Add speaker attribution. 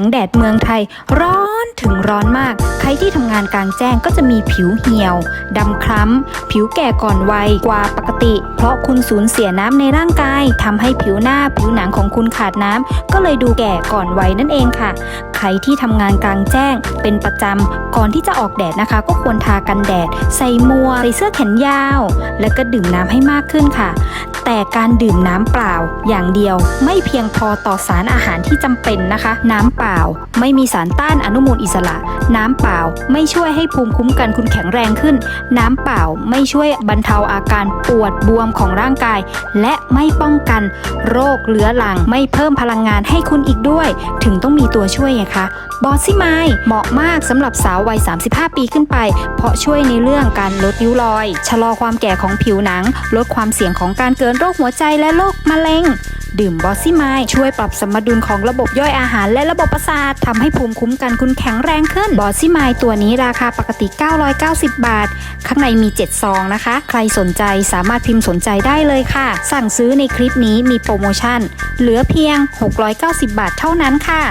Speaker 1: งแดดเมืองไทย ร้อนถึงร้อนมาก ใครที่ทำงานกลางแจ้งก็จะมีผิวเหี่ยวดำคล้ำ ผิวแก่ก่อนวัยกว่าปกติ เพราะคุณสูญเสียน้ำในร่างกายทำให้ผิวหน้าผิวหนังของคุณขาดน้ำก็เลยดูแก่ก่อนวัยนั่นเองค่ะ ใครที่ทำงานกลางแจ้งเป็นประจำก่อนที่จะออกแดดนะคะ ก็ควรทากันแดด ใส่มัวใส่เสื้อแขนยาว แล้วก็ดื่มน้ำให้มากขึ้นค่ะ แต่การดื่มน้ำเปล่า อย่างเดียวไม่เพียงพอต่อสารอาหารที่จำเป็นนะคะ น้ำเปล่า ไม่มีสารต้านอนุมูลอิสระ น้ำเปล่า ไม่ช่วยให้ภูมิคุ้มกันคุณแข็งแรงขึ้น น้ำเปล่าไม่ช่วยบรรเทาอาการปวดบวมของร่างกาย และไม่ป้องกัน โรคเรื้อรัง ไม่เพิ่มพลังงานให้คุณอีกด้วย ถึงต้องมีตัวช่วยไงคะบอสซี่ไมเหมาะมากสำหรับสาววัย 35 ปีขึ้นไป เพราะช่วยในเรื่องการลดริ้วรอย ชะลอความแก่ของผิวหนัง ลดความเสี่ยงของการเกิดโรคหัวใจและโรคมะเร็ง ดื่มบอสซี่ไมช่วยปรับสมดุลของระบบย่อยอาหารและระบบประสาททำให้ภูมิคุ้มกันคุณแข็งแรงขึ้นบอสซี่ไมตัวนี้ราคาปกติ 990 บาท ข้างในมี 7 ซองนะคะ ใครสนใจสามารถพิมพ์สนใจได้เลยค่ะ สั่งซื้อในคลิปนี้มีโปรโมชั่น เหลือเพียง 690 บาทเท่านั้นค่ะ